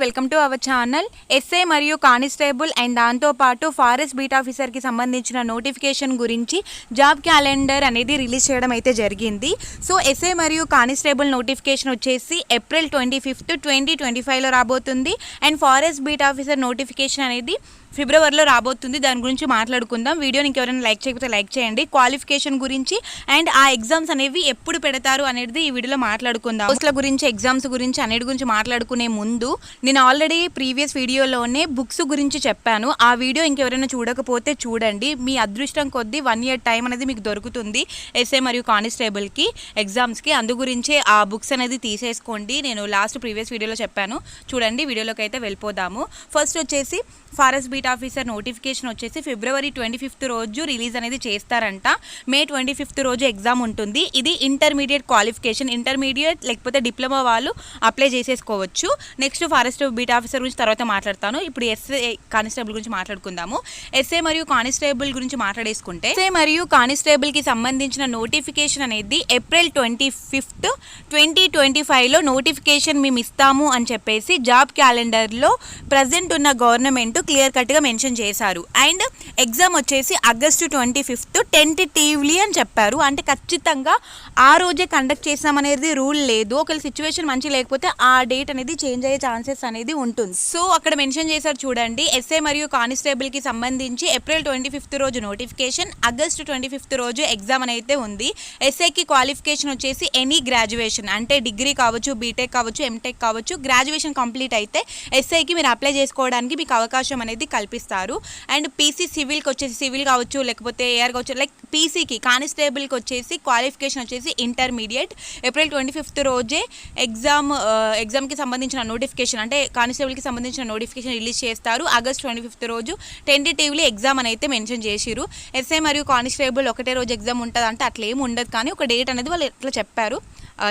Welcome to our channel SI మరియు constable and దాంతోపాటు forest beat ఆఫీసర్కి సంబంధించిన నోటిఫికేషన్ గురించి జాబ్ క్యాలెండర్ అనేది రిలీజ్ చేయడం అయితే జరిగింది. సో ఎస్ఐ మరియు కానిస్టేబుల్ నోటిఫికేషన్ వచ్చేసి April twenty fifth twenty twenty ఫైవ్లో రాబోతుంది. And forest beat officer notification అనేది ఫిబ్రవరిలో రాబోతుంది. దాని గురించి మాట్లాడుకుందాం. వీడియోని ఇంకెవరైనా లైక్ చేయకపోతే లైక్ చేయండి. క్వాలిఫికేషన్ గురించి అండ్ ఆ ఎగ్జామ్స్ అనేవి ఎప్పుడు పెడతారు అనేది ఈ వీడియోలో మాట్లాడుకుందాం. హౌస్ల గురించి ఎగ్జామ్స్ గురించి అన్నిటి గురించి మాట్లాడుకునే ముందు నేను ఆల్రెడీ ప్రీవియస్ వీడియోలోనే బుక్స్ గురించి చెప్పాను. ఆ వీడియో ఇంకెవరైనా చూడకపోతే చూడండి. మీ అదృష్టం కొద్దీ వన్ ఇయర్ టైం అనేది మీకు దొరుకుతుంది ఎస్ఏ మరియు కానిస్టేబుల్కి ఎగ్జామ్స్కి. అందు గురించే ఆ బుక్స్ అనేది తీసేసుకోండి. నేను లాస్ట్ ప్రీవియస్ వీడియోలో చెప్పాను. చూడండి వీడియోలోకి అయితే వెళ్ళిపోదాము. ఫస్ట్ వచ్చేసి ఫారెస్ట్ బీట్ ఆఫీసర్ నోటిఫికేషన్ వచ్చేసి ఫిబ్రవరి ట్వంటీ ఫిఫ్త్ రోజు రిలీజ్ అనేది చేస్తారంట. మే ట్వంటీ ఫిఫ్త్ రోజు ఎగ్జామ్ ఉంటుంది. ఇది ఇంటర్మీడియట్ క్వాలిఫికేషన్. ఇంటర్మీడియట్ లేకపోతే డిప్లొమా వాళ్ళు అప్లై చేసేసుకోవచ్చు. నెక్స్ట్ ఫారెస్ట్ బీట్ ఆఫీసర్ గురించి తర్వాత మాట్లాడతాను. ఇప్పుడు ఎస్ఏ కానిస్టేబుల్ గురించి మాట్లాడుకుందాము. ఎస్ఏ మరియు కానిస్టేబుల్ గురించి మాట్లాడేసుకుంటే ఎస్ఏ మరియు కానిస్టేబుల్కి సంబంధించిన నోటిఫికేషన్ అనేది April twenty fifth twenty twenty ఫైవ్లో నోటిఫికేషన్ మేము ఇస్తాము అని చెప్పేసి జాబ్ క్యాలెండర్లో ప్రజెంట్ ఉన్న గవర్నమెంట్ క్లియర్ కట్గా మెన్షన్ చేశారు. అండ్ ఎగ్జామ్ వచ్చేసి ఆగస్టు ట్వంటీ ఫిఫ్త్ టెంటేటివ్లీ అని చెప్పారు. అంటే ఖచ్చితంగా ఆ రోజే కండక్ట్ చేసామనేది రూల్ లేదు. ఒకవేళ సిచ్యువేషన్ మంచి లేకపోతే ఆ డేట్ అనేది చేంజ్ అయ్యే ఛాన్సెస్ అనేది ఉంటుంది. సో అక్కడ మెన్షన్ చేశారు చూడండి ఎస్ఏ మరియు కానిస్టేబుల్కి సంబంధించి ఏప్రిల్ ట్వంటీ ఫిఫ్త్ రోజు నోటిఫికేషన్ ఆగస్ట్ ట్వంటీ ఫిఫ్త్ రోజు ఎగ్జామ్ అని అయితే ఉంది ఎస్ఏకి క్వాలిఫికేషన్ వచ్చేసి ఎనీ గ్రాడ్యుయేషన్ అంటే డిగ్రీ కావచ్చు బీటెక్ కావచ్చు ఎంటెక్ కావచ్చు గ్రాడ్యుయేషన్ కంప్లీట్ అయితే ఎస్ఐకి మీరు అప్లై చేసుకోవడానికి మీకు అవకాశం అనేది కల్పిస్తారు. అండ్ పీసీ సివిల్కి వచ్చేసి సివిల్ కావచ్చు లేకపోతే ఏఆర్ కావచ్చు లైక్ పీసీకి కానిస్టేబుల్కి వచ్చేసి క్వాలిఫికేషన్ వచ్చేసి ఇంటర్మీడియట్ ఏప్రిల్ ట్వంటీ ఫిఫ్త్ రోజే ఎగ్జామ్ ఎగ్జామ్కి uh, సంబంధించిన నోటిఫికేషన్ అంటే కానిస్టేబుల్కి సంబంధించిన నోటిఫికేషన్ రిలీజ్ చేస్తారు. ఆగస్ట్ ట్వంటీ ఫిఫ్త్ రోజు టెంటేటివ్లీ ఎగ్జామ్ అని అయితే మెన్షన్ చేసిరు ఎస్ఐ మరియు కానిస్టేబుల్ ఒకటే రోజు ఎగ్జామ్ ఉంటుంది అంటే అట్లా ఏమి ఉండదు. కానీ ఒక డేట్ అనేది వాళ్ళు ఎట్లా చెప్పారు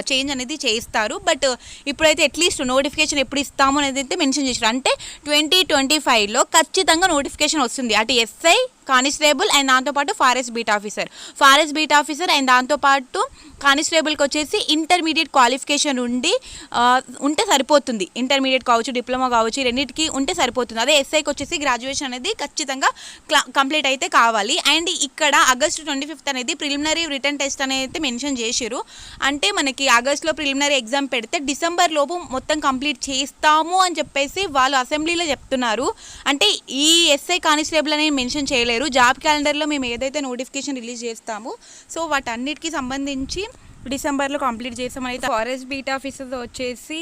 చేంజ్ అనేది చేస్తారు. బట్ ఇప్పుడైతే అట్లీస్ట్ నోటిఫికేషన్ ఎప్పుడు ఇస్తాము అనేది అయితే మెన్షన్ చేశారు అంటే ట్వంటీ ట్వంటీ ఫైవ్లో ఖచ్చితంగా నోటిఫికేషన్ వస్తుంది. అటు ఎస్ఐ కానిస్టేబుల్ అండ్ దాంతోపాటు forest beat officer. Forest beat officer and దాంతోపాటు కానిస్టేబుల్కి వచ్చేసి ఇంటర్మీడియట్ క్వాలిఫికేషన్ ఉండి ఉంటే సరిపోతుంది. ఇంటర్మీడియట్ కావచ్చు డిప్లొమా కావచ్చు రెండింటికి ఉంటే సరిపోతుంది. అదే ఎస్ఐకి వచ్చేసి గ్రాడ్యుయేషన్ అనేది ఖచ్చితంగా కంప్లీట్ అయితే కావాలి. అండ్ ఇక్కడ ఆగస్ట్ ట్వంటీ ఫిఫ్త్ అనేది ప్రిలిమినరీ రిటర్న్ టెస్ట్ అనేది మెన్షన్ చేసిరు అంటే మనకి ఆగస్ట్లో ప్రిలిమినరీ ఎగ్జామ్ పెడితే డిసెంబర్ లోపు మొత్తం కంప్లీట్ చేస్తాము అని చెప్పేసి వాళ్ళు అసెంబ్లీలో చెప్తున్నారు. అంటే ఈ ఎస్ఐ కానిస్టేబుల్ అనేది మెన్షన్ చేయలేదు. లేరు జాబ్ క్యాలెండర్లో మేము ఏదైతే నోటిఫికేషన్ రిలీజ్ చేస్తామో సో వాటన్నిటికీ సంబంధించి డిసెంబర్లో కంప్లీట్ చేస్తామని అయితే ఫారెస్ట్ బీట్ ఆఫీసర్ వచ్చేసి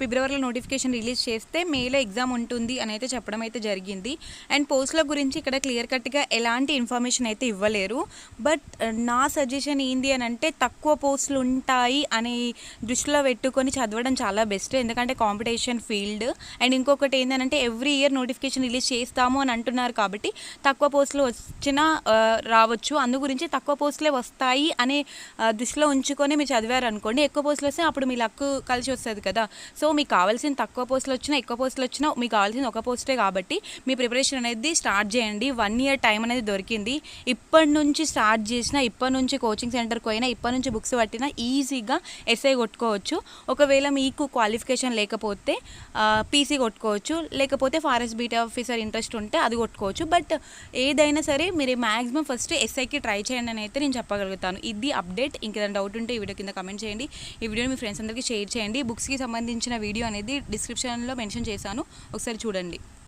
ఫిబ్రవరిలో నోటిఫికేషన్ రిలీజ్ చేస్తే మేలో ఎగ్జామ్ ఉంటుంది అని అయితే చెప్పడం అయితే జరిగింది. అండ్ పోస్ట్ల గురించి ఇక్కడ క్లియర్ కట్గా ఎలాంటి ఇన్ఫర్మేషన్ అయితే ఇవ్వలేరు. బట్ నా సజెషన్ ఏంది అని అంటే తక్కువ పోస్టులు ఉంటాయి అని దృష్టిలో పెట్టుకొని చదవడం చాలా బెస్ట్. ఎందుకంటే కాంపిటీషన్ ఫీల్డ్. అండ్ ఇంకొకటి ఏంటంటే ఎవ్రీ ఇయర్ నోటిఫికేషన్ రిలీజ్ చేస్తాము అని అంటున్నారు కాబట్టి తక్కువ పోస్టులు వచ్చినా రావచ్చు. అందు గురించి తక్కువ పోస్టులే వస్తాయి అనే దృష్టిలో ఉంచుకొని మీరు చదివారు అనుకోండి ఎక్కువ పోస్టులు వస్తే అప్పుడు మీ లక్ కలిసి వస్తుంది కదా. సో మీకు కావాల్సిన తక్కువ పోస్టులు వచ్చినా ఎక్కువ పోస్టులు వచ్చినా మీకు కావాల్సిన ఒక పోస్టే కాబట్టి మీ ప్రిపరేషన్ అనేది స్టార్ట్ చేయండి. వన్ ఇయర్ టైం అనేది దొరికింది. ఇప్పటి నుంచి స్టార్ట్ చేసిన ఇప్పటి నుంచి కోచింగ్ సెంటర్కి పోయినా ఇప్పటి నుంచి బుక్స్ పట్టినా ఈజీగా ఎస్ఐ కొట్టుకోవచ్చు. ఒకవేళ మీకు క్వాలిఫికేషన్ లేకపోతే పీసీ కొట్టుకోవచ్చు. లేకపోతే ఫారెస్ట్ బీట్ ఆఫీసర్ ఇంట్రెస్ట్ ఉంటే అది కొట్టుకోవచ్చు. బట్ ఏదైనా సరే మీరు మ్యాక్సిమం ఫస్ట్ ఎస్ఐకి ట్రై చేయండి అని అయితే నేను చెప్పగలుగుతాను. ఇది అప్డేట్. ఇంకేదైనా డౌట్ ఉంటే ఈ వీడియో కింద కమెంట్ చేయండి. ఈ వీడియోని మీ ఫ్రెండ్స్ అందరికీ షేర్ చేయండి. బుక్స్కి సంబంధించిన వీడియో అనేది డిస్క్రిప్షన్లో మెన్షన్ చేశాను. ఒకసారి చూడండి.